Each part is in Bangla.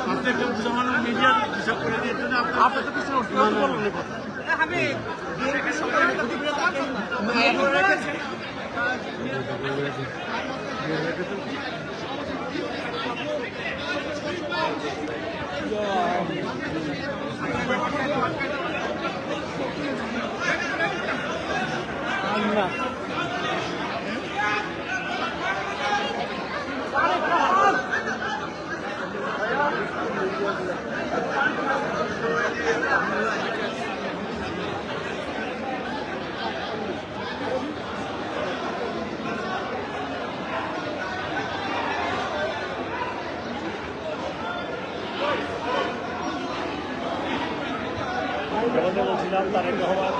আপনাকে জামানো কিছু যেমনটা বলছিলাম তারেক রহমান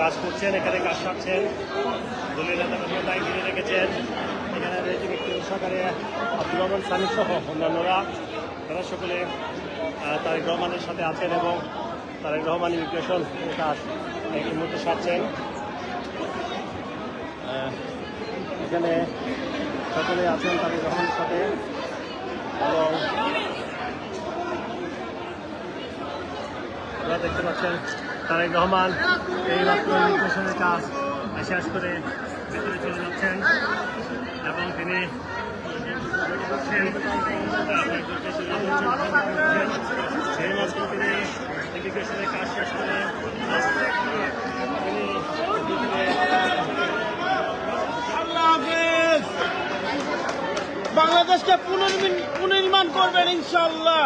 কাজ করছেন, এখানে কাজ সারছেন। দলীয় নেতাকর্মীরা দিয়ে রেখেছেন। এখানে ব্যক্তি সহকারে আব্দুর রহমান সানি সহ অন্যান্যরা। তারা সকলে তারেক রহমানের সাথে আছেন এবং তারেক রহমান ইমিগ্রেশন কাজ এই মুহূর্তে সারছেন। এখানে সকলে আছেন তারেক রহমানের সাথে। এবং আপনারা দেখতে পাচ্ছেন তারেক রহমান, এই মাত্র ইমিগ্রেশনের কাজ শেষ করে ভেতরে চলে যাচ্ছেন এবং তিনি সেই কাজ শেষ করে বাংলাদেশকে পুনর্নির্মাণ করবেন ইনশাআল্লাহ।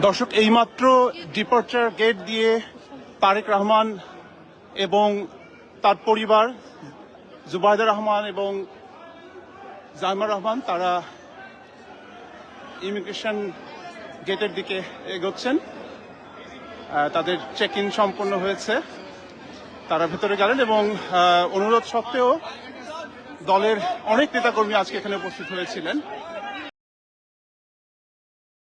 দর্শক এইমাত্র ডিপার্চার গেট দিয়ে তারেক রহমান এবং তার পরিবার জুবাইদা রহমান এবং জাইমা রহমান, তারা ইমিগ্রেশন গেটের দিকে এগোচ্ছেন। তাদের চেক ইন সম্পন্ন হয়েছে। তারা ভেতরে গেলেন এবং অনুরোধ সত্ত্বেও দলের অনেক নেতাকর্মী আজকে এখানে উপস্থিত হয়েছিলেন।